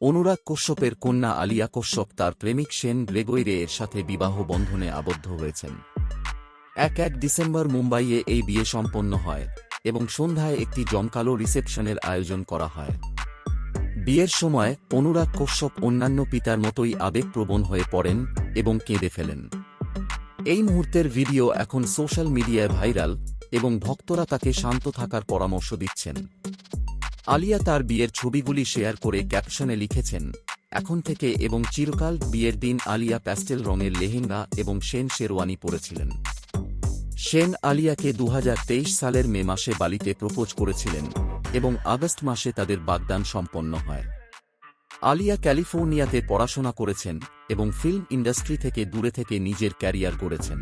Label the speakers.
Speaker 1: অনুরাগ কশ্যপের কন্যা আলিয়া কশ্যপ তার প্রেমিক সেন গ্রেগোইরে এর সাথে বিবাহ বন্ধনে আবদ্ধ হয়েছেন। এক এক ডিসেম্বর মুম্বাইয়ে এই বিয়ে সম্পন্ন হয় এবং সন্ধ্যায় একটি জমকালো রিসেপশনের আয়োজন করা হয়। বিয়ের সময় অনুরাগ কশ্যপ অন্যান্য পিতার মতোই আবেগপ্রবণ হয়ে পড়েন এবং কেঁদে ফেলেন। এই মুহূর্তের ভিডিও এখন সোশ্যাল মিডিয়ায় ভাইরাল এবং ভক্তরা তাকে শান্ত থাকার পরামর্শ দিচ্ছেন। আলিয়া তার বিয়ের ছবিগুলি শেয়ার করে ক্যাপশনে লিখেছেন, এখন থেকে এবং চিরকাল বিয়ের দিন আলিয়া প্যাস্টেল রঙের লেহেঙ্গা এবং সেন শেরওয়ানি পরেছিলেন। সেন আলিয়াকে দু হাজার তেইশ সালের মে মাসে বালিতে প্রপোজ করেছিলেন এবং আগস্ট মাসে তাদের বাগদান সম্পন্ন হয়। আলিয়া ক্যালিফোর্নিয়াতে পড়াশোনা করেছেন এবং ফিল্ম ইন্ডাস্ট্রি থেকে দূরে থেকে নিজের ক্যারিয়ার গড়েছেন।